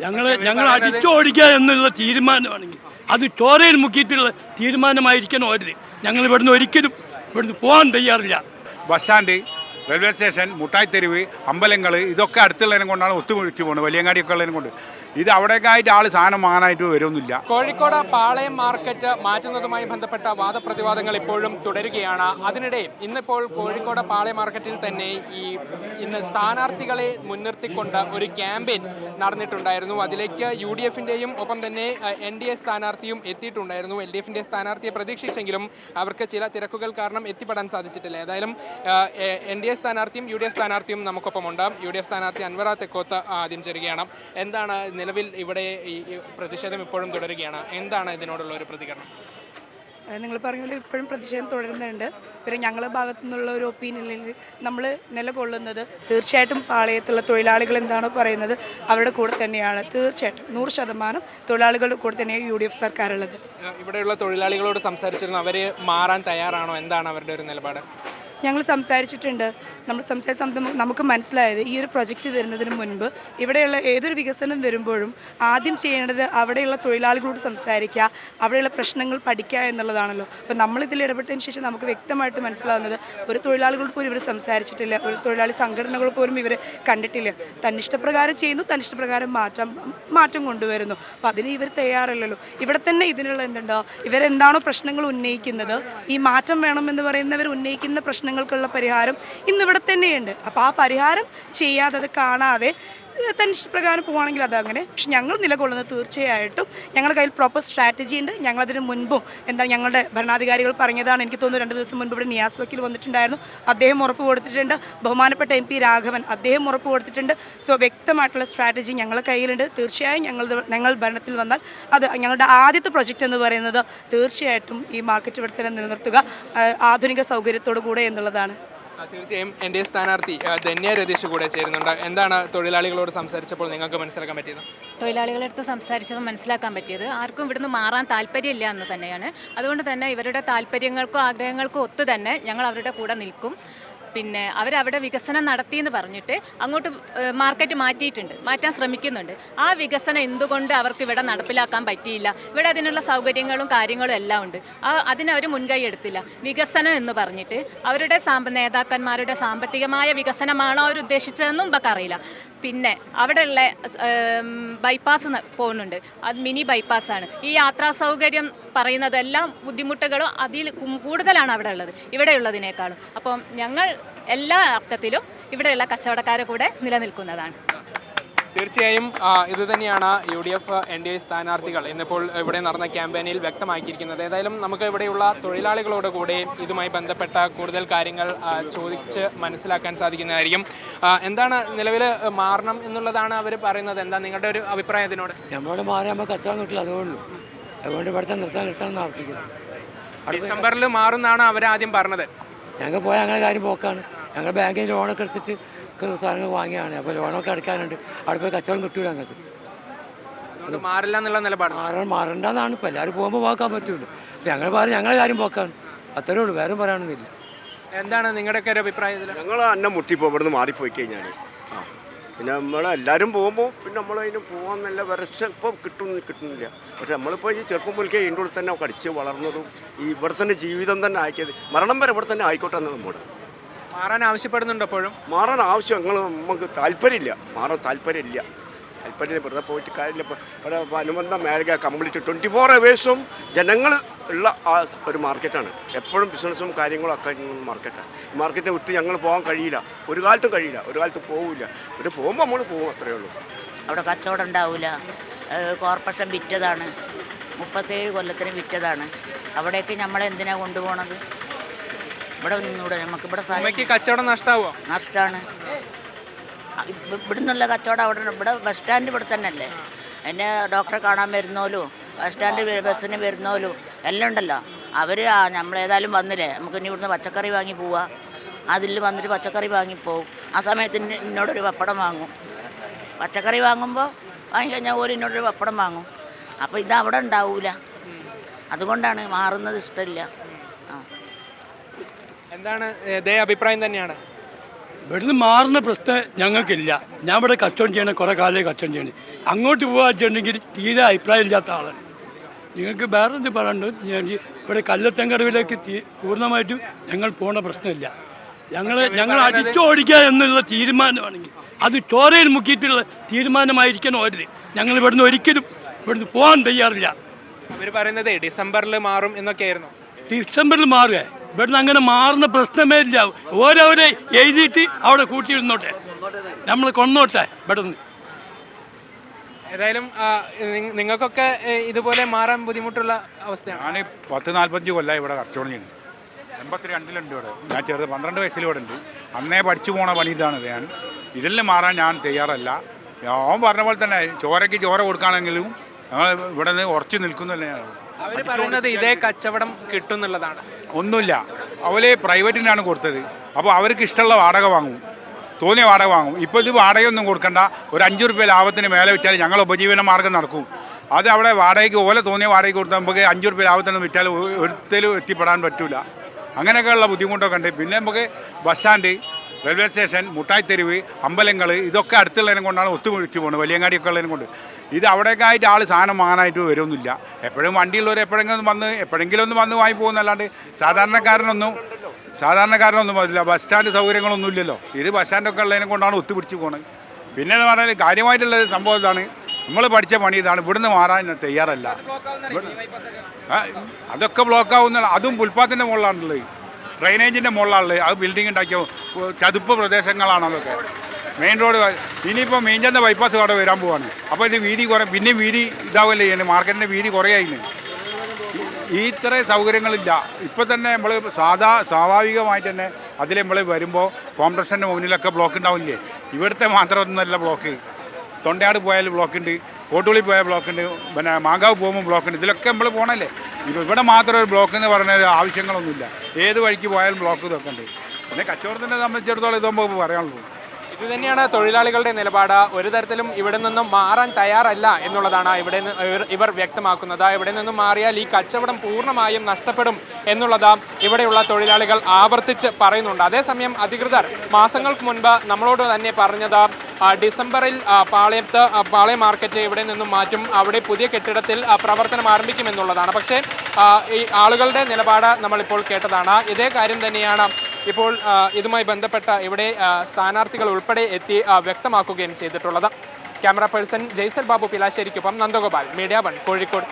ഞങ്ങൾ ഞങ്ങൾ അടിച്ചോടിക്കുക എന്നുള്ള തീരുമാനമാണെങ്കിൽ അത് ചോരയിൽ മുക്കിയിട്ടുള്ള തീരുമാനമായിരിക്കണം അവരുത് ഞങ്ങൾ ഇവിടുന്ന് ഒരിക്കലും ഇവിടുന്ന് പോകാൻ തയ്യാറില്ല. Bus stand railway station Mittaitheruvu അമ്പലങ്ങൾ ഇതൊക്കെ അടുത്തുള്ളതിനെ കൊണ്ടാണ് ഒത്തുപിടിച്ച് പോകുന്നത്. വലിയങ്ങാടിയൊക്കെ ഉള്ളതിനെ കൊണ്ട്. ഇത് അവിടേക്കായിട്ട് ആൾ സാധനം വാങ്ങാനായിട്ട് വരുമൊന്നുമില്ല കോഴിക്കോട് പാളയം മാർക്കറ്റ് മാറ്റുന്നതുമായി ബന്ധപ്പെട്ട വാദപ്രതിവാദങ്ങൾ ഇപ്പോഴും തുടരുകയാണ്. അതിനിടെ ഇന്നിപ്പോൾ കോഴിക്കോട് പാളയം മാർക്കറ്റിൽ തന്നെ ഈ ഇന്ന് സ്ഥാനാർത്ഥികളെ മുൻനിർത്തിക്കൊണ്ട് ഒരു ക്യാമ്പയിൻ നടന്നിട്ടുണ്ടായിരുന്നു. അതിലേക്ക് യു ഡി എഫിന്റെയും ഒപ്പം തന്നെ എൻ ഡി എ സ്ഥാനാർത്ഥിയും എത്തിയിട്ടുണ്ടായിരുന്നു. എൽ ഡി എഫിന്റെ സ്ഥാനാർത്ഥിയെ പ്രതീക്ഷിച്ചെങ്കിലും അവർക്ക് ചില തിരക്കുകൾ കാരണം എത്തിപ്പെടാൻ സാധിച്ചിട്ടില്ല. ഏതായാലും എൻ ഡി എ സ്ഥാനാർത്ഥിയും യു ഡി എഫ് സ്ഥാനാർത്ഥിയും നമുക്കൊപ്പമുണ്ട്. യു ഡി എഫ് സ്ഥാനാർത്ഥി അൻവറ തെക്കോത്ത് ആദ്യം ചേരുകയാണ്. എന്താണ് നിലവിൽ ഇവിടെ ഈ പ്രതിഷേധം ഇപ്പോഴും തുടരുകയാണ്? എന്താണ് ഇതിനോടുള്ള ഒരു പ്രതികരണം? നിങ്ങൾ പറഞ്ഞ പോലെ ഇപ്പോഴും പ്രതിഷേധം തുടരുന്നുണ്ട്. പിന്നെ ഞങ്ങളുടെ ഭാഗത്തു നിന്നുള്ള ഒരു ഒപ്പീനിയനിൽ നമ്മൾ നിലകൊള്ളുന്നത് തീർച്ചയായിട്ടും പാളയത്തുള്ള തൊഴിലാളികൾ എന്താണോ പറയുന്നത് അവരുടെ കൂടെ തന്നെയാണ്. തീർച്ചയായിട്ടും നൂറ് ശതമാനം തൊഴിലാളികളുടെ കൂടെ തന്നെയാണ് യു ഡി എഫ് സർക്കാരുള്ളത്. ഇവിടെയുള്ള തൊഴിലാളികളോട് സംസാരിച്ചിരുന്നു അവർ മാറാൻ തയ്യാറാണോ? എന്താണ് അവരുടെ ഒരു നിലപാട്? ഞങ്ങൾ സംസാരിച്ചിട്ടുണ്ട്. നമ്മൾ സംസാരിച്ച നമുക്ക് മനസ്സിലായത് ഈ ഒരു പ്രൊജക്റ്റ് വരുന്നതിന് മുൻപ് ഇവിടെയുള്ള ഏതൊരു വികസനം വരുമ്പോഴും ആദ്യം ചെയ്യേണ്ടത് അവിടെയുള്ള തൊഴിലാളികളോട് സംസാരിക്കുക അവിടെയുള്ള പ്രശ്നങ്ങൾ പഠിക്കുക എന്നുള്ളതാണല്ലോ. അപ്പോൾ നമ്മളിതിൽ ഇടപെട്ടതിന് ശേഷം നമുക്ക് വ്യക്തമായിട്ട് മനസ്സിലാവുന്നത് ഒരു തൊഴിലാളികളോട് പോലും ഇവർ സംസാരിച്ചിട്ടില്ല ഒരു തൊഴിലാളി സംഘടനകൾ പോലും ഇവർ കണ്ടിട്ടില്ല. തന്നിഷ്ടപ്രകാരം ചെയ്യുന്നു തന്നിഷ്ടപ്രകാരം മാറ്റം മാറ്റം കൊണ്ടുവരുന്നു. അപ്പോൾ അതിന് ഇവർ തയ്യാറല്ലല്ലോ. ഇവിടെ തന്നെ ഇതിനുള്ള എന്തുണ്ടോ? ഇവരെന്താണോ പ്രശ്നങ്ങൾ ഉന്നയിക്കുന്നത്? ഈ മാറ്റം വേണമെന്ന് പറയുന്നവർ ഉന്നയിക്കുന്ന പ്രശ്നങ്ങൾക്കുള്ള പരിഹാരം ഇന്നിവിടെ തന്നെയുണ്ട്. അപ്പോൾ ആ പരിഹാരം ചെയ്യാതെ കാണാതെ ഏഹ്, തന്നിഷ്ടപ്രകാരം പോവുകയാണെങ്കിൽ അതങ്ങനെ. പക്ഷെ ഞങ്ങൾ നിലകൊള്ളുന്നത് തീർച്ചയായിട്ടും ഞങ്ങളുടെ കയ്യിൽ പ്രോപ്പർ സ്ട്രാറ്റജി ഉണ്ട്. ഞങ്ങളതിന് മുൻപും എന്താ ഞങ്ങളുടെ ഭരണാധികാരികൾ പറഞ്ഞതാണ്. എനിക്ക് തോന്നുന്നു രണ്ട് ദിവസം മുൻപ് ഇവിടെ നിയാസ് വക്കീൽ വന്നിട്ടുണ്ടായിരുന്നു. അദ്ദേഹം ഉറപ്പ് കൊടുത്തിട്ടുണ്ട്. ബഹുമാനപ്പെട്ട എം പി രാഘവൻ അദ്ദേഹം ഉറപ്പ് കൊടുത്തിട്ടുണ്ട്. സോ വ്യക്തമായിട്ടുള്ള സ്ട്രാറ്റജി ഞങ്ങളുടെ കയ്യിലുണ്ട്. തീർച്ചയായും ഞങ്ങൾ ഞങ്ങൾ ഭരണത്തിൽ വന്നാൽ അത് ഞങ്ങളുടെ ആദ്യത്തെ പ്രൊജക്റ്റ് എന്ന് പറയുന്നത് തീർച്ചയായിട്ടും ഈ മാർക്കറ്റ് ഇവിടെ നിലനിർത്തുക. ആധുനിക സൗകര്യത്തോടു കൂടെ എന്നുള്ളതാണ്. തീർച്ചയായും എൻ ഡി എ സ്ഥാനാർത്ഥി ധന്യ രതീഷ് കൂടെ ചേരുന്നുണ്ട്. എന്താണ് തൊഴിലാളികളോട് സംസാരിച്ചപ്പോൾ നിങ്ങൾക്ക് മനസ്സിലാക്കാൻ പറ്റിയത്? തൊഴിലാളികളുടെ അടുത്ത് സംസാരിച്ചപ്പോൾ മനസ്സിലാക്കാൻ പറ്റിയത് ആർക്കും ഇവിടുന്ന് മാറാൻ താല്പര്യമില്ല എന്ന് തന്നെയാണ്. അതുകൊണ്ട് തന്നെ ഇവരുടെ താല്പര്യങ്ങൾക്കും ആഗ്രഹങ്ങൾക്കും ഒത്തു തന്നെ ഞങ്ങൾ അവരുടെ കൂടെ നിൽക്കും. പിന്നെ അവരവിടെ വികസനം നടത്തി എന്ന് പറഞ്ഞിട്ട് അങ്ങോട്ട് മാർക്കറ്റ് മാറ്റിയിട്ടുണ്ട് മാറ്റാൻ ശ്രമിക്കുന്നുണ്ട്. ആ വികസനം എന്തുകൊണ്ട് അവർക്ക് ഇവിടെ നടപ്പിലാക്കാൻ പറ്റിയില്ല? ഇവിടെ അതിനുള്ള സൗകര്യങ്ങളും കാര്യങ്ങളും എല്ലാം ഉണ്ട്. ആ അതിനവർ മുൻകൈ എടുത്തില്ല. വികസനം എന്ന് പറഞ്ഞിട്ട് അവരുടെ സാമ്പ നേതാക്കന്മാരുടെ സാമ്പത്തികമായ വികസനമാണോ അവർ ഉദ്ദേശിച്ചതെന്നും നമുക്ക് അറിയില്ല. പിന്നെ അവിടെയുള്ള ബൈപ്പാസ് പോകുന്നുണ്ട് അത് മിനി ബൈപ്പാസാണ് ഈ യാത്രാ സൗകര്യം പറയുന്നതെല്ലാം ബുദ്ധിമുട്ടുകളും അതിൽ കൂടുതലാണ് അവിടെ ഉള്ളത്. ഇവിടെ ഇവിടെയുള്ളതിനേക്കാളും അപ്പം ഞങ്ങൾ എല്ലാ അർത്ഥത്തിലും ഇവിടെയുള്ള കച്ചവടക്കാരെ കൂടെ നിലനിൽക്കുന്നതാണ്. തീർച്ചയായും ഇത് തന്നെയാണ് U D F N D A സ്ഥാനാർത്ഥികൾ ഇന്നിപ്പോൾ ഇവിടെ നടന്ന ക്യാമ്പയിനിൽ വ്യക്തമാക്കിയിരിക്കുന്നത്. ഏതായാലും നമുക്ക് ഇവിടെയുള്ള തൊഴിലാളികളോട് കൂടെ ഇതുമായി ബന്ധപ്പെട്ട കൂടുതൽ കാര്യങ്ങൾ ചോദിച്ച് മനസ്സിലാക്കാൻ സാധിക്കുന്നതായിരിക്കും. എന്താണ് നിലവിൽ മാറണം എന്നുള്ളതാണ് അവർ പറയുന്നത്? എന്താ നിങ്ങളുടെ ഒരു അഭിപ്രായം ഇതിനോട്? നമ്മളോട് മാറി നമുക്ക് കച്ചവടം കിട്ടില്ല അതുകൊള്ളു അതുകൊണ്ട് ഇവിടുത്തെ നിർത്താൻ നിർത്താൻ ആവർത്തിക്കുക ഡിസംബറിൽ മാറുന്നാണ് അവർ ആദ്യം പറഞ്ഞത്. ഞങ്ങൾ പോയാൽ അങ്ങനെ കാര്യം പോക്കാണ്. ഞങ്ങൾ ബാങ്കിൽ ലോണൊക്കെ എടുത്തിട്ട് സാധനങ്ങൾ വാങ്ങിയാണ്. അപ്പോൾ ലോണൊക്കെ അടയ്ക്കാനുണ്ട് അവിടെ പോയി കച്ചവടം കിട്ടൂല ഞങ്ങൾക്ക്. മാറില്ല എന്നുള്ള നിലപാട്. മാറണം മാറണ്ടെന്നാണ്. ഇപ്പോൾ എല്ലാവരും പോകുമ്പോൾ പോക്കാൻ പറ്റുള്ളൂ അപ്പോൾ ഞങ്ങൾ പറയും ഞങ്ങളുടെ കാര്യം പോക്കാണ്. അത്രേ ഉള്ളൂ. വേറെ പറയാനൊന്നുമില്ല എന്താണ് നിങ്ങളുടെയൊക്കെ ഒരു അഭിപ്രായം ഇതിൽ ഞങ്ങൾ അന്നം മുട്ടിപ്പോ ഇവിടുന്ന് മാറിപ്പോയി കഴിഞ്ഞാൽ പിന്നെ നമ്മൾ എല്ലാവരും പോകുമ്പോൾ പിന്നെ നമ്മൾ അതിന് പോകാൻ നല്ല വരച്ച ഇപ്പം കിട്ടും കിട്ടുന്നില്ല. പക്ഷെ നമ്മളിപ്പോൾ ഈ ചെറുപ്പം മുൽക്കേ ഇതിന്റെ ഉള്ളിൽ തന്നെ കടിച്ച് വളർന്നതും ഈ ഇവിടെ തന്നെ ജീവിതം തന്നെ ആക്കിയത് മരണം വരെ ഇവിടെ തന്നെ ആയിക്കോട്ടെ എന്ന് നമ്മുടെ മാറാൻ ആവശ്യപ്പെടുന്നുണ്ട് അപ്പോഴും മാറാൻ ആവശ്യം ഞങ്ങൾ നമുക്ക് താല്പര്യമില്ല. മാറാൻ താല്പര്യമില്ല. താല്പര്യം വെറുതെ പോയിട്ട് കാര്യമില്ല. ഇവിടെ അനുബന്ധ മേഖല കംപ്ലീറ്റ് ട്വന്റി ഫോർ അവേഴ്സും ജനങ്ങൾ ഉള്ള ആ ഒരു മാർക്കറ്റാണ്. എപ്പോഴും ബിസിനസ്സും കാര്യങ്ങളും ഒക്കെ മാർക്കറ്റാണ് മാർക്കറ്റിനെ വിട്ട് ഞങ്ങൾ പോകാൻ കഴിയില്ല. ഒരു കാലത്തും കഴിയില്ല. ഒരു കാലത്ത് പോകില്ല ഒരു പോകുമ്പോൾ നമ്മൾ പോകും അത്രയേ ഉള്ളൂ. അവിടെ കച്ചവടം ഉണ്ടാവില്ല കോർപ്പറേഷൻ വിറ്റതാണ്. മുപ്പത്തേഴ് കൊല്ലത്തിന് വിറ്റതാണ്. അവിടേക്ക് നമ്മളെന്തിനാ കൊണ്ടുപോകണത് ഇവിടെ നിന്നൂടെ. നമുക്ക് ഇവിടെ കച്ചവടം നഷ്ടമാവോ നഷ്ടമാണ് ഇവിടുന്നുള്ള കച്ചവടം അവിടെ ഇവിടെ ബസ് സ്റ്റാൻഡ് ഇവിടെ തന്നെ അല്ലേ എന്നെ ഡോക്ടറെ കാണാൻ വരുന്നോലും ബസ് സ്റ്റാൻഡ് ബസ്സിന് വരുന്നോലും എല്ലാം ഉണ്ടല്ലോ. അവർ ആ നമ്മളേതായാലും വന്നില്ലേ? നമുക്ക് ഇനി ഇവിടുന്ന് പച്ചക്കറി വാങ്ങി പോവാ. അതിൽ വന്നിട്ട് പച്ചക്കറി വാങ്ങിപ്പോവും ആ സമയത്ത് ഇന്നോടൊരു പപ്പടം വാങ്ങും. പച്ചക്കറി വാങ്ങുമ്പോൾ വാങ്ങിക്കഴിഞ്ഞാൽ പോലും എന്നോടൊരു പപ്പടം വാങ്ങും. അപ്പോൾ ഇത് അവിടെ ഉണ്ടാവില്ല അതുകൊണ്ടാണ് മാറുന്നത് ഇഷ്ടമില്ല. എന്താണ് അഭിപ്രായം തന്നെയാണ്. ഇവിടുന്ന് മാറുന്ന പ്രശ്നം ഞങ്ങൾക്കില്ല. ഞാൻ ഇവിടെ കച്ചവടം ചെയ്യണം കുറേ കാലമായി കച്ചവടം ചെയ്യണം. അങ്ങോട്ട് പോകാ വെച്ചിട്ടുണ്ടെങ്കിൽ തീരെ അഭിപ്രായം ഇല്ലാത്ത ആളാണ് നിങ്ങൾക്ക് വേറെ എന്ത് പറയാനുണ്ട്? ഞാൻ ഇവിടെ കല്ലത്തങ്കടവിലേക്ക് തീ പൂർണമായിട്ടും ഞങ്ങൾ പോണ പ്രശ്നമില്ല. ഞങ്ങൾ ഞങ്ങൾ അടിച്ചോടിക്കുക എന്നുള്ള തീരുമാനമാണെങ്കിൽ അത് ചോരയിൽ മുക്കിയിട്ടുള്ള തീരുമാനമായിരിക്കണം ഓരത് ഞങ്ങൾ ഇവിടുന്ന് ഒരിക്കലും ഇവിടുന്ന് പോകാൻ തയ്യാറില്ല. അവർ പറയുന്നത് ഡിസംബറിൽ മാറും എന്നൊക്കെയായിരുന്നു. ഡിസംബറിൽ മാറുക. ഇവിടുന്ന് അങ്ങനെ മാറുന്ന പ്രശ്നമേ ഇല്ല. ഓരോരെ എഴുതിയിട്ട് അവിടെ കൂട്ടിയിരുന്നോട്ടെ നമ്മൾ കൊന്നോട്ടെ ഇവിടുന്ന്. ഏതായാലും നിങ്ങൾക്കൊക്കെ ഇതുപോലെ മാറാൻ ബുദ്ധിമുട്ടുള്ള അവസ്ഥയാണ്. ഞാൻ പത്ത് നാൽപ്പത്തഞ്ച് കൊല്ലമായി ഇവിടെ കച്ചവടം ചെയ്യുന്നത് എൺപത്തി രണ്ടിലുണ്ട് ഇവിടെ. ഞാൻ ചെറുത് പന്ത്രണ്ട് വയസ്സിൽ ഇവിടെ ഉണ്ട്. അന്നേ പഠിച്ചു പോണ പണി ഇതാണ് ഞാൻ. ഇതിൽ മാറാൻ ഞാൻ തയ്യാറല്ല. ഞാൻ പറഞ്ഞ പോലെ തന്നെ ചോരയ്ക്ക് ചോര കൊടുക്കുകയാണെങ്കിലും ഞങ്ങൾ ഇവിടെ നിന്ന് ഉറച്ചു നിൽക്കുന്നല്ലേ അവർ പറയുന്നത് ഇതേ കച്ചവടം കിട്ടും എന്നുള്ളതാണ് ഒന്നുമില്ല. അവർ പ്രൈവറ്റിനാണ് കൊടുത്തത്. അപ്പോൾ അവർക്ക് ഇഷ്ടമുള്ള വാടക വാങ്ങും. തോന്നിയ വാടക വാങ്ങും. ഇപ്പോൾ ഇത് വാടകയൊന്നും കൊടുക്കണ്ട. ഒരു അഞ്ച് റുപ്യ ലാഭത്തിന് മേലെ വിറ്റാൽ ഞങ്ങൾ ഉപജീവന മാർഗം നടക്കും. അത് അവിടെ വാടകയ്ക്ക് ഓല തോന്നിയ വാടകയ്ക്ക് കൊടുത്താൽ നമുക്ക് അഞ്ച് റുപ്യ ലാഭത്തിന് വിറ്റാൽ ഒരിക്കലും എത്തിപ്പെടാൻ പറ്റില്ല അങ്ങനെയൊക്കെയുള്ള ബുദ്ധിമുട്ടൊക്കെ ഉണ്ട്. പിന്നെ നമുക്ക് bus stand railway station Mittai Theruvu അമ്പലങ്ങൾ ഇതൊക്കെ അടുത്തുള്ളതിനെ കൊണ്ടാണ് ഒത്തുപിടിച്ച് പോകുന്നത് വലിയങ്ങാടിയൊക്കെ ഉള്ളതിനെ കൊണ്ട്. ഇത് അവിടേക്കായിട്ട് ആൾ സാധനം വാങ്ങാനായിട്ട് വരുമൊന്നുമില്ല എപ്പോഴും വണ്ടിയുള്ളവർ എപ്പോഴെങ്കിലും വന്ന് എപ്പോഴെങ്കിലും ഒന്ന് വന്ന് വാങ്ങി പോകുന്നല്ലാണ്ട് സാധാരണക്കാരനൊന്നും സാധാരണക്കാരനൊന്നും പറ്റില്ല ബസ് സ്റ്റാൻഡ് സൗകര്യങ്ങളൊന്നും ഇല്ലല്ലോ. ഇത് ബസ് സ്റ്റാൻഡൊക്കെ ഉള്ളതിനെ കൊണ്ടാണ് ഒത്തുപിടിച്ച് പോകുന്നത് പിന്നെ എന്ന് പറഞ്ഞാൽ കാര്യമായിട്ടുള്ള സംഭവം ഇതാണ്. നമ്മൾ പഠിച്ച പണി ഇതാണ്. ഇവിടുന്ന് മാറാൻ തയ്യാറല്ല. അതൊക്കെ ബ്ലോക്ക് ആവുന്ന അതും പുൽപ്പാത്തിന്റെ മുകളിലാണുള്ളത്. ഡ്രൈനേജിന്റെ മുകളിലാണുള്ളത്. അത് ബിൽഡിംഗ് ഉണ്ടാക്കിയ ചതുപ്പ് പ്രദേശങ്ങളാണ് അതൊക്കെ. മെയിൻ റോഡ് ഇനിയിപ്പോൾ മീഞ്ചന്ത ബൈപ്പാസ് കാട് വരാൻ പോവാണ്. അപ്പോൾ ഇത് വീതി കുറേ പിന്നെ വീതി ഇതാവല്ലേ ചെയ്യുന്നത് മാർക്കറ്റിന്റെ വീതി കുറയായിന് ഈ ഇത്ര സൗകര്യങ്ങളില്ല. ഇപ്പം തന്നെ നമ്മൾ സാധാ സ്വാഭാവികമായിട്ട് തന്നെ അതിൽ നമ്മൾ വരുമ്പോൾ കോംപ്രഷന്റെ മുന്നിലൊക്കെ ബ്ലോക്ക് ഉണ്ടാവില്ലേ? ഇവിടുത്തെ മാത്രമൊന്നുമല്ല ബ്ലോക്ക് തൊണ്ടയാട് പോയാൽ ബ്ലോക്ക് ഉണ്ട്. കോട്ടുള്ളി പോയാൽ ബ്ലോക്ക് ഉണ്ട്. പിന്നെ മാങ്കാവ് പോകുമ്പോൾ ബ്ലോക്ക് ഉണ്ട്. ഇതിലൊക്കെ നമ്മൾ പോകണല്ലേ ഇപ്പോൾ ഇവിടെ മാത്രം ഒരു ബ്ലോക്ക് എന്ന് പറഞ്ഞ ആവശ്യങ്ങളൊന്നുമില്ല. ഏത് വഴിക്ക് പോയാലും ബ്ലോക്ക് ഇതൊക്കെ ഉണ്ട്. പിന്നെ കച്ചവടത്തിനെ സംബന്ധിച്ചിടത്തോളം ഇതാകുമ്പോൾ പറയാനുള്ളൂ. ഇത് തന്നെയാണ് തൊഴിലാളികളുടെ നിലപാട്. ഒരു തരത്തിലും ഇവിടെ നിന്നും മാറാൻ തയ്യാറല്ല എന്നുള്ളതാണ് ഇവിടെ ഇവർ- വ്യക്തമാക്കുന്നത്. ഇവിടെ നിന്നും മാറിയാൽ ഈ കച്ചവടം പൂർണമായും നഷ്ടപ്പെടും എന്നുള്ളത് ഇവിടെയുള്ള തൊഴിലാളികൾ ആവർത്തിച്ച് പറയുന്നുണ്ട്. അതേസമയം അധികൃതർ മാസങ്ങൾക്ക് മുൻപ് നമ്മളോട് തന്നെ പറഞ്ഞത് ഡിസംബറിൽ പാളയത്ത് പാളയ പാളയം മാർക്കറ്റ് ഇവിടെ നിന്നും മാറ്റും. അവിടെ പുതിയ കെട്ടിടത്തിൽ പ്രവർത്തനം ആരംഭിക്കുമെന്നുള്ളതാണ് പക്ഷേ ഈ ആളുകളുടെ നിലപാട് നമ്മളിപ്പോൾ കേട്ടതാണ്. ഇതേ കാര്യം തന്നെയാണ് ഇപ്പോൾ ഇതുമായി ബന്ധപ്പെട്ട ഇവിടെ സ്ഥാനാർത്ഥികൾ ഉൾപ്പെടെ എത്തി വ്യക്തമാക്കുകയും ചെയ്തിട്ടുള്ളത്. ക്യാമറ പേഴ്സൺ ജയ്സൽ ബാബു പിലാശ്ശേരിക്കൊപ്പം നന്ദഗോപാൽ മീഡിയ വൺ കോഴിക്കോട്.